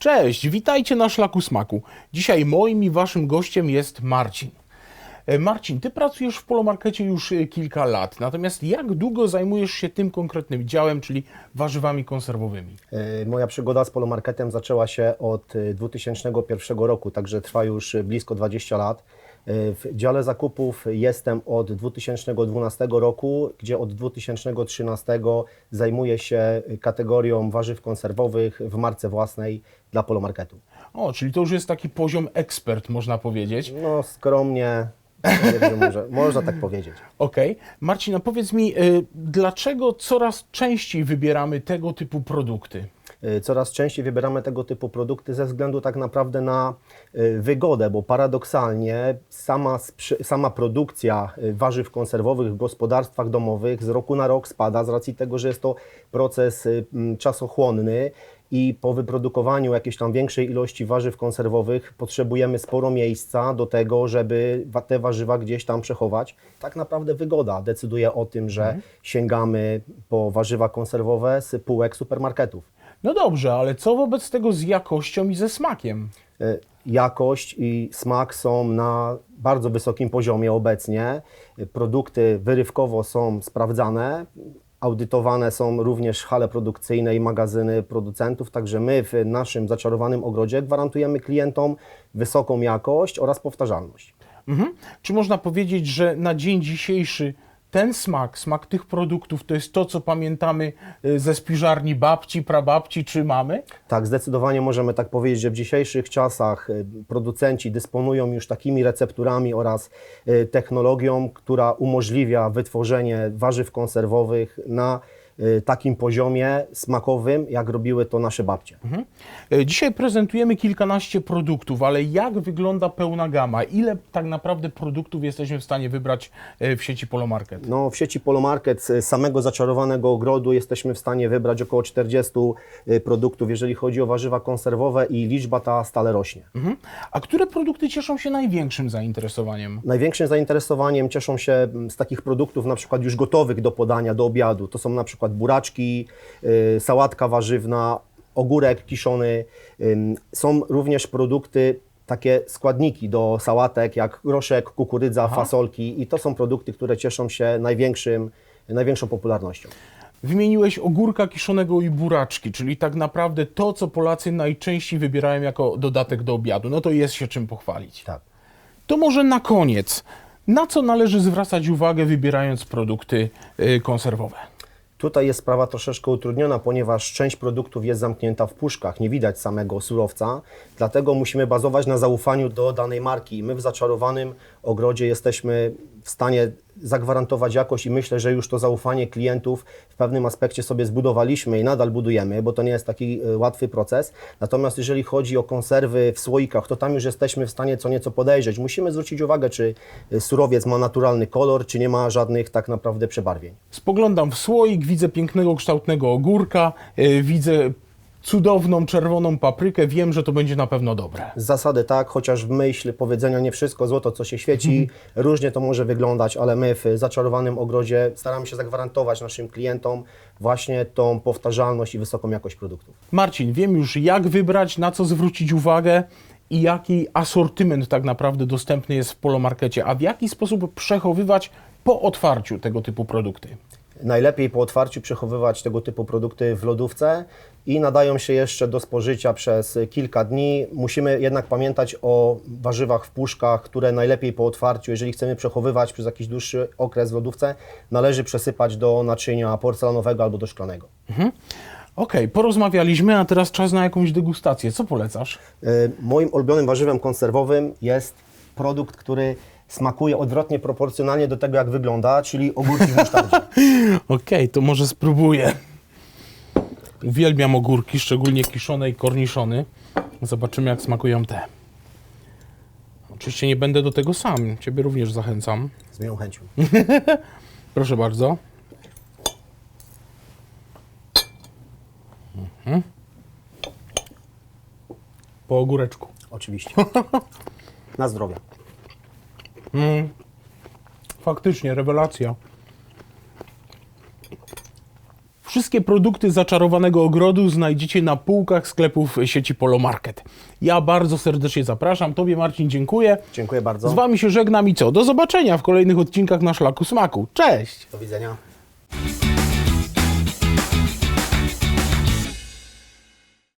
Cześć, witajcie na Szlaku Smaku. Dzisiaj moim i waszym gościem jest Marcin. E, Marcin, ty pracujesz w Polomarkecie już e, kilka lat, natomiast jak długo zajmujesz się tym konkretnym działem, czyli warzywami konserwowymi? E, Moja przygoda z polomarketem zaczęła się od e, 2001 roku, także trwa już blisko 20 lat. W dziale zakupów jestem od 2012 roku, gdzie od 2013 zajmuję się kategorią warzyw konserwowych w marce własnej dla polomarketu. O, czyli to już jest taki poziom ekspert, można powiedzieć. No skromnie, może, można tak powiedzieć. Okej. Marcin, a powiedz mi, e, dlaczego coraz częściej wybieramy tego typu produkty? Y, Coraz częściej wybieramy tego typu produkty ze względu tak naprawdę na y, wygodę, bo paradoksalnie sama, sama produkcja y, warzyw konserwowych w gospodarstwach domowych z roku na rok spada z racji tego, że jest to proces czasochłonny i po wyprodukowaniu jakiejś tam większej ilości warzyw konserwowych potrzebujemy sporo miejsca do tego, żeby te warzywa gdzieś tam przechować. Tak naprawdę wygoda decyduje o tym, że sięgamy po warzywa konserwowe z półek supermarketów. No dobrze, ale co wobec tego z jakością i ze smakiem? E, Jakość i smak są na bardzo wysokim poziomie obecnie. E, Produkty wyrywkowo są sprawdzane. Audytowane są również hale produkcyjne i magazyny producentów, także my w naszym zaczarowanym ogrodzie gwarantujemy klientom wysoką jakość oraz powtarzalność. Mhm. Czy można powiedzieć, że na dzień dzisiejszy ten smak, smak tych produktów, to jest to, co pamiętamy y, ze spiżarni babci, prababci czy mamy? Tak, zdecydowanie możemy tak powiedzieć, że w dzisiejszych czasach y, producenci dysponują już takimi recepturami oraz y, technologią, która umożliwia wytworzenie warzyw konserwowych na takim poziomie smakowym, jak robiły to nasze babcie. Y, Dzisiaj prezentujemy kilkanaście produktów, ale jak wygląda pełna gama? Ile tak naprawdę produktów jesteśmy w stanie wybrać y, w sieci Polomarket? No, w sieci Polomarket z samego zaczarowanego ogrodu jesteśmy w stanie wybrać około 40 y, produktów, jeżeli chodzi o warzywa konserwowe i liczba ta stale rośnie. Mhm. A które produkty cieszą się największym zainteresowaniem? Największym zainteresowaniem cieszą się mm, z takich produktów na przykład już gotowych do podania, do obiadu. To są na przykład buraczki, y, sałatka warzywna, ogórek kiszony. Są również produkty, takie składniki do sałatek jak groszek, kukurydza, fasolki i to są produkty, które cieszą się największym, największą popularnością. Wymieniłeś ogórka kiszonego i buraczki, czyli tak naprawdę to, co Polacy najczęściej wybierają jako dodatek do obiadu. No to jest się czym pochwalić. Tak. To może na koniec, na co należy zwracać uwagę wybierając produkty y, konserwowe? Tutaj jest sprawa troszeczkę utrudniona, ponieważ część produktów jest zamknięta w puszkach, nie widać samego surowca, dlatego musimy bazować na zaufaniu do danej marki. My w zaczarowanym ogrodzie jesteśmy w stanie zagwarantować jakość i myślę, że już to zaufanie klientów w pewnym aspekcie sobie zbudowaliśmy i nadal budujemy, bo to nie jest taki e, łatwy proces. Natomiast jeżeli chodzi o konserwy w słoikach, to tam już jesteśmy w stanie co nieco podejrzeć. Musimy zwrócić uwagę, czy e, surowiec ma naturalny kolor, czy nie ma żadnych tak naprawdę przebarwień. Spoglądam w słoik, widzę pięknego, kształtnego ogórka, y, widzę cudowną czerwoną paprykę, wiem, że to będzie na pewno dobre. Z zasady tak, chociaż w myśl powiedzenia nie wszystko złoto, co się świeci, różnie to może wyglądać, ale my w zaczarowanym ogrodzie staramy się zagwarantować naszym klientom właśnie tą powtarzalność i wysoką jakość produktów. Marcin, wiem już jak wybrać, na co zwrócić uwagę i jaki asortyment tak naprawdę dostępny jest w Polomarkecie, a w jaki sposób przechowywać po otwarciu tego typu produkty. Najlepiej po otwarciu przechowywać tego typu produkty w lodówce i nadają się jeszcze do spożycia przez kilka dni. Musimy jednak pamiętać o warzywach w puszkach, które najlepiej po otwarciu, jeżeli chcemy przechowywać przez jakiś dłuższy okres w lodówce, należy przesypać do naczynia porcelanowego albo do szklanego. Okej, porozmawialiśmy, a teraz czas na jakąś degustację. Co polecasz? Y, Moim ulubionym warzywem konserwowym jest produkt, który smakuje odwrotnie proporcjonalnie do tego, jak wygląda, czyli ogórki w musztardzie. Okej, to może spróbuję. Uwielbiam ogórki, szczególnie kiszone i korniszony. Zobaczymy, jak smakują te. Oczywiście nie będę do tego sam. Ciebie również zachęcam. Z moją chęcią. Proszę bardzo. Mhm. Po ogóreczku. Oczywiście. Na zdrowie. Faktycznie, rewelacja. Wszystkie produkty zaczarowanego ogrodu znajdziecie na półkach sklepów sieci Polomarket. Ja bardzo serdecznie zapraszam. Tobie Marcin dziękuję. Dziękuję bardzo. Z Wami się żegnam i co? Do zobaczenia w kolejnych odcinkach na Szlaku Smaku. Cześć! Do widzenia.